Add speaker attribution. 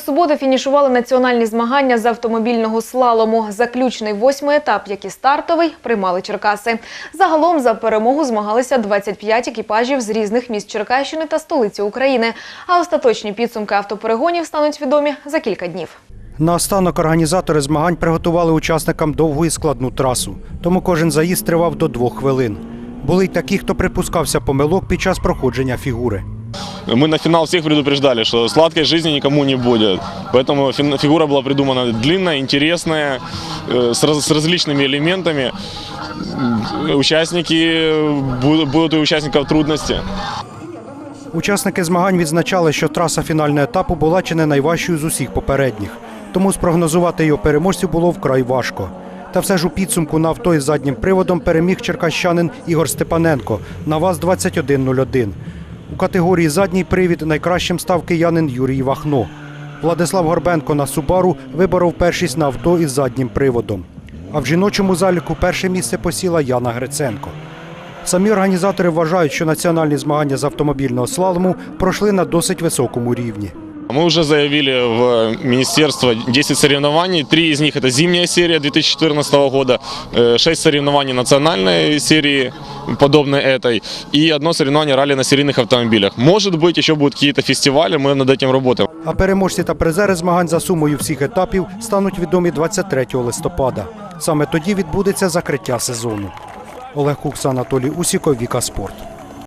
Speaker 1: суботи фінішували національні змагання з автомобільного слалому. Заключний восьмий етап, як і стартовий, приймали Черкаси. Загалом за перемогу змагалися 25 екіпажів з різних міст Черкащини та столиці України. А остаточні підсумки автоперегонів стануть відомі за кілька днів.
Speaker 2: Наостанок організатори змагань приготували учасникам довгу і складну трасу, тому кожен заїзд тривав до двох хвилин. Були й такі, хто припускався помилок під час проходження фігури
Speaker 3: Мы на финал всех предупреждали, что сладкой жизни никому не будет. Поэтому фин- фигура была придумана длинная, интересная, э, с, раз- с различными элементами. М, Участники, будут, будут и у участников трудности.
Speaker 2: Учасники змагань відзначали, що траса фінального етапу була чи не найважчою з усіх попередніх, тому спрогнозувати його переможців було вкрай важко. Та все ж у підсумку на авто із заднім приводом переміг черкащанин Ігор Степаненко на ВАЗ-2101. У категорії задній привід найкращим став киянин Юрій Вахно. Владислав Горбенко на Субару виборов першість на авто із заднім приводом. А в жіночому заліку перше місце посіла Яна Гриценко. Самі організатори вважають, що національні змагання з автомобільного слалому пройшли на досить високому рівні.
Speaker 3: Мы уже заявили в министерство 10 соревнований. Три из них это зимняя серия 2014 года, 6 соревнований национальной серии, подобной этой, и одно соревнование ралли на серийных автомобилях. Может быть, еще будут какие-то фестивали, мы над этим работаем.
Speaker 2: А переможці та призери змагань за сумою всіх етапів стануть відомі 23 листопада. Саме тоді відбудеться закриття сезону. Олег Кукс, Анатолій Усіков, Віка Спорт.